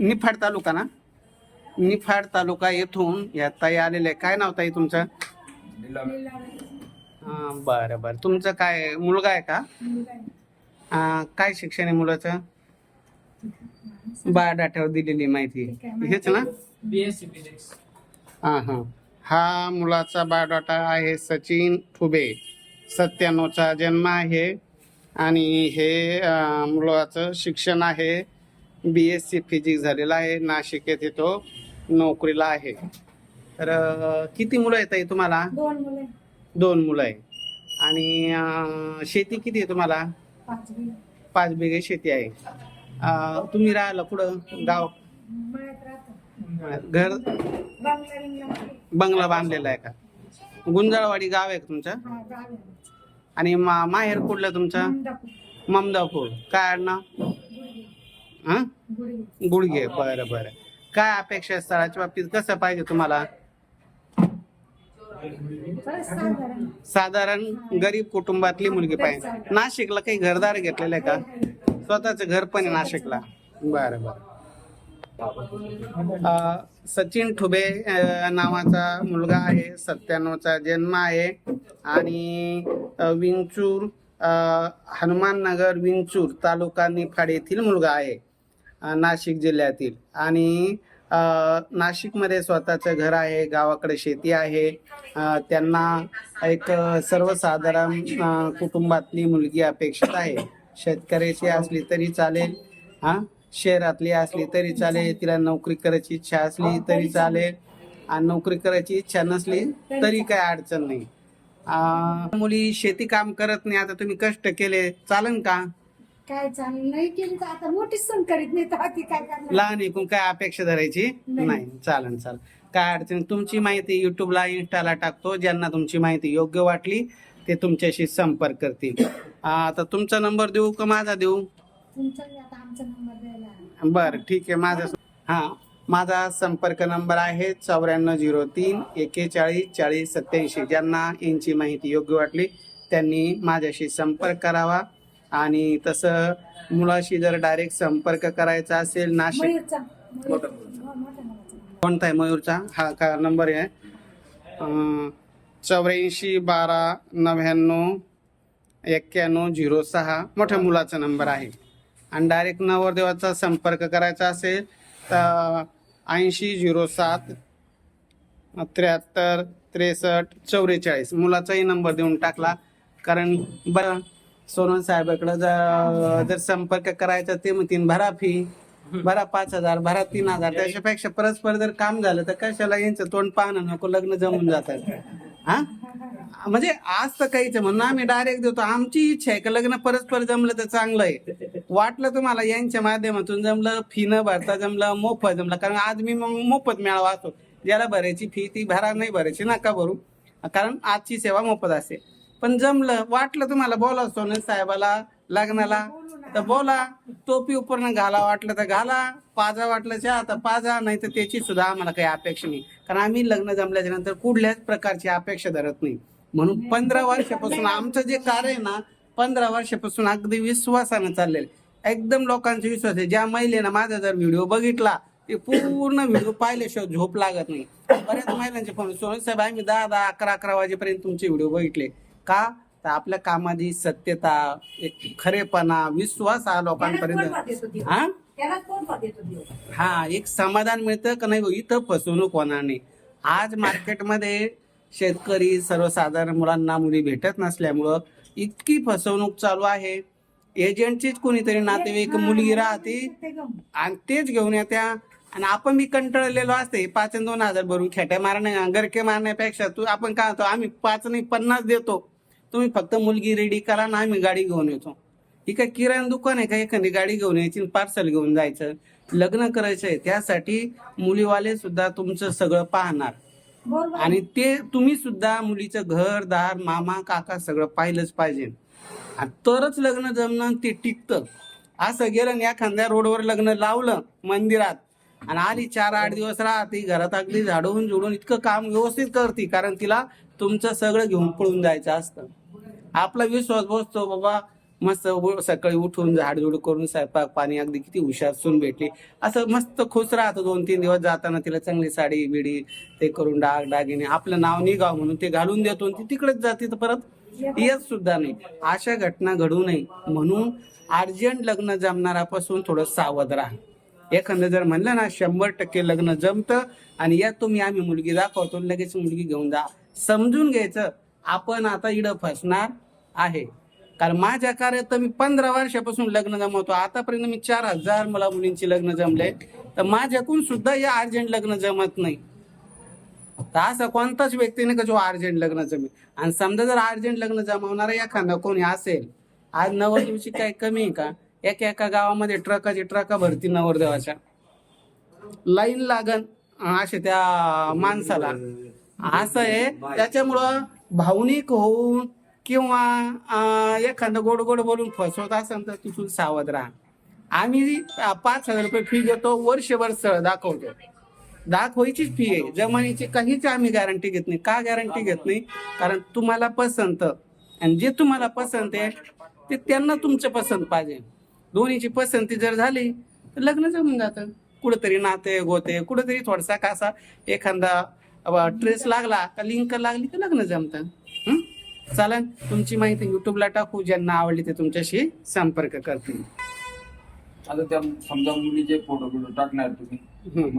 निफाड तालुका ना? निफाड तालुका येथून या ताई आलेले आहे. काय नाव ताई तुमचं? हा, बरं बरं. तुमचं काय मुलगा आहे का? काय शिक्षण आहे मुलाचं? बायोडाट्यावर दिलेली माहिती. हेच ना? हा हा. हा मुलाचा बायोडाटा आहे सचिन ठुबे सत्त्याण्णवचा जन्म आहे आणि हे मुलाचं शिक्षण आहे. बी एस सी फिजिक्स झालेलं आहे. नाशिक येथे तो नोकरीला आहे. तर अं, किती मुलं आहेत ताई तुम्हाला? दोन मुले दोन मुलं आहे आणि अं, शेती किती आहे तुम्हाला? पाच बिघे. पाच बिघे शेती आहे. अं, तुम्ही राहिला कुठं? गाव? मळ्यात राहतो. घर? बंगला रिंगला बंगला बांधलेला आहे का? गुंजाळवाडी गाव आहे का तुमचं? हा गाव आहे. आणि मा माहेर कुठलं तुमचं? ममदापूर काय आडनाव? हा. गुडगे बरं बरं. काय अपेक्षा आहे स्थळाच्या बाबतीत? कसं पाहिजे तुम्हाला? साधारण. गरीब कुटुंबातली मुलगी पाहिजे. नाशिकला काही घरदार घेतलेलं आहे का? स्वतःच घर पण आहे नाशिकला. बरं बरं. सचिन ठुबे नावाचा मुलगा आहे सत्त्याण्णवचा जन्म आहे. आणि विंचूर हनुमाननगर विंचूर तालुका निफाड येथील मुलगा आहे. नाशिक जिल्ह्यातील. आणि नाशिकमध्ये स्वतःचं घर आहे गावाकडे शेती आहे. त्यांना एक सर्वसाधारण कुटुंबातली मुलगी अपेक्षित आहे. शेतकऱ्याची असली तरी चालेल हा? शहरातली असली तरी चालेल तिला नोकरी करायची इच्छा असली तरी चालेल. आणि नोकरी करायची इच्छा नसली तरी काय अडचण नाही. मुली शेती काम करत नाही आता तुम्ही कष्ट केले चालन का? काय चालू नाही केली तर आता मोठीच सण करीत नाही तर काय करणार? लहान एकूण काय अपेक्षा धरायची नाही. नाही. चालन चालन काय अडचण. तुमची माहिती युट्यूबला इन्स्टाला टाकतो. ज्यांना तुमची माहिती योग्य वाटली ते तुमच्याशी संपर्क करतील. आता तुमचा नंबर देऊ का माझा देऊ? तुमचा आता आमचा नंबर द्यायला. बरं ठीक आहे. माझा हा माझा संपर्क नंबर आहे चौऱ्याण्णव झिरो तीन एकेचाळीस चाळीस सत्याऐंशी ज्यांना यांची माहिती योग्य वाटली त्यांनी माझ्याशी संपर्क करावा. आणि तसं मुलाशी जर डायरेक्ट संपर्क करायचा असेल नाशिक. हो. कोणता आहे मयूरचा? हा का नंबर आहे? चौऱ्याऐंशी बारा नव्याण्णव एक्क्याण्णव झिरो सहा. मोठ्या मुलाचा नंबर आहे. आणि डायरेक्ट नवरदेवाचा संपर्क करायचा असेल तर ऐंशी झिरो सात त्र्याहत्तर त्रेसष्ट चौवेचाळीस मुलाचाही नंबर देऊन टाकला. कारण बरं सोनल साहेबाकडं जर संपर्क करायचा ते म्हणतील भरा फी भरा पाच हजार भरा तीन हजार. त्याच्यापेक्षा परस्पर जर काम झालं तर कशाला यांचं तोंड पाहणं नको लग्न जमून जातात. हा? म्हणजे आज तर काहीच म्हणून आम्ही डायरेक्ट देतो. आमची इच्छा आहे का लग्न परस्पर जमलं तर चांगलं आहे. वाटलं तुम्हाला यांच्या माध्यमातून जमलं फी न भरता जमलं मोफत जमलं. कारण आज मी मग मोफत मेळावा असतो. ज्याला भरायची फी ती भरा नाही भरायची नका भरू. कारण आजची सेवा मोफत असते पण जमलं वाटलं तुम्हाला बोला सोनल साहेबाला लग्नाला? तर बोला टोपी उपरणं घाला वाटलं तर घाला पाजा वाटलं चहा तर पाजा नाही तर त्याची सुद्धा आम्हाला काही अपेक्षा नाही. कारण आम्ही लग्न जमल्याच्या नंतर कुठल्याच प्रकारची अपेक्षा धरत नाही. म्हणून पंधरा वर्षापासून आमचं जे कार्य आहे ना पंधरा वर्षापासून अगदी विश्वासानं चाललेलं एकदम लोकांचा विश्वास आहे. ज्या महिलेनं माझा जर व्हिडिओ बघितला ते पूर्ण व्हिडिओ पाहिल्याशिवाय झोप लागत नाही. बऱ्याच महिलांचे फोन सोनल साहेब आम्ही दहा दहा अकरा अकरा वाजेपर्यंत तुमचे व्हिडिओ बघितले. का? तर आपल्या कामाची सत्यता एक खरेपणा विश्वास हा लोकांपर्यंत हा? हा एक समाधान मिळतं का नाही? बुवा, इथं फसवणूक होणार नाही. आज मार्केटमध्ये शेतकरी सर्वसाधारण मुलांना मुली भेटत नसल्यामुळं इतकी फसवणूक चालू आहे. एजंटचीच कोणीतरी नातेवाईक मुलगी राहते. आणि तेच घेऊन येत्या. आणि आपण मी कंटाळलेलो असते. पाच दोन हजार भरून खेट्या मारण्या गरके मारण्यापेक्षा तू आपण काय होतो आम्ही पाच नाही पन्नास देतो. तुम्ही फक्त मुलगी रेडी करा ना आम्ही गाडी घेऊन येतो. ही काय किराणा दुकान आहे का? एखादी गाडी घेऊन यायची पार्सल घेऊन जायचं. लग्न करायचंय त्यासाठी मुलीवाले सुद्धा तुमचं सगळं पाहणार. आणि ते तुम्ही सुद्धा मुलीचं घर दार मामा काका सगळं पाहिलंच पाहिजे. आणि तरच लग्न जमणं ते टिकतं. असं गेलं एखाद्या रोडवर लग्न लावलं मंदिरात. आणि आली चार आठ दिवस राहते घरात अगदी झाडून झुडून इतकं काम व्यवस्थित करते कारण तिला तुमचं सगळं घेऊन पळून जायचं असतं. आपला विश्वास बसतो बाबा मस्त सकाळी उठून झाडझुड करून स्वयंपाक पाणी अगदी किती हुशार सून भेटली. असं मस्त खुश राहतो दोन तीन दिवस जाताना तिला चांगली साडी बिडी ते करून डाग डागिने आपलं नाव निघाव म्हणून ते घालून देतो ती तिकडेच जाते तर परत येत सुद्धा नाही. अशा घटना घडू नये म्हणून अर्जंट लग्न जमणारापासून थोडं सावध राहा. एखादं जर म्हणलं ना शंभर टक्के लग्न जमतं आणि या तुम्ही आम्ही मुलगी दाखवतो लगेच मुलगी घेऊन जा. समजून घ्यायचं. आपण आता इडं फसणार आहे. कारण माझ्या कार्यात तर मी पंधरा वर्षापासून लग्न जमवतो. आतापर्यंत मी चार हजार मला मुलींची लग्न जमले. तर माझ्याकडून सुद्धा या अर्जंट लग्न जमत नाही. तर असा कोणताच व्यक्ती नाही का जो अर्जंट लग्न जमेल? आणि समजा जर अर्जंट लग्न जमवणारा एखादा कोणी असेल आज नवरदेवची काय कमी आहे का? एका एका गावामध्ये ट्रकाची ट्रका भरती नवरदेवाच्या. लाईन लागन अशा असे त्या माणसाला. असं आहे. त्याच्यामुळं भावनिक होऊन किंवा एखादं गोड गोड बोलून फसवत असेल तर तिथून सावध राहा. आम्ही पाच हजार रुपये फी घेतो वर्षभर स्थळ दाखवतो. दाखवायचीच फी आहे. जमानीची काहीच आम्ही गॅरंटी घेत नाही. का गॅरंटी घेत नाही? कारण तुम्हाला पसंत. आणि जे तुम्हाला पसंत आहे ते त्यांना तुमचं पसंत पाहिजे. दोन्हीची पसंती जर झाली तर लग्न जमून जातं. कुठेतरी नाते गोते कुठेतरी थोडासा कासा एखादा ट्रेस लागला का लिंक लागली तर लग्न जमतं? चालेल तुमची माहिती युट्यूबला टाकू ज्यांना आवडली ते तुमच्याशी संपर्क करतील आता त्या समजा मुलीचे फोटो बिटो टाकणार तुम्ही.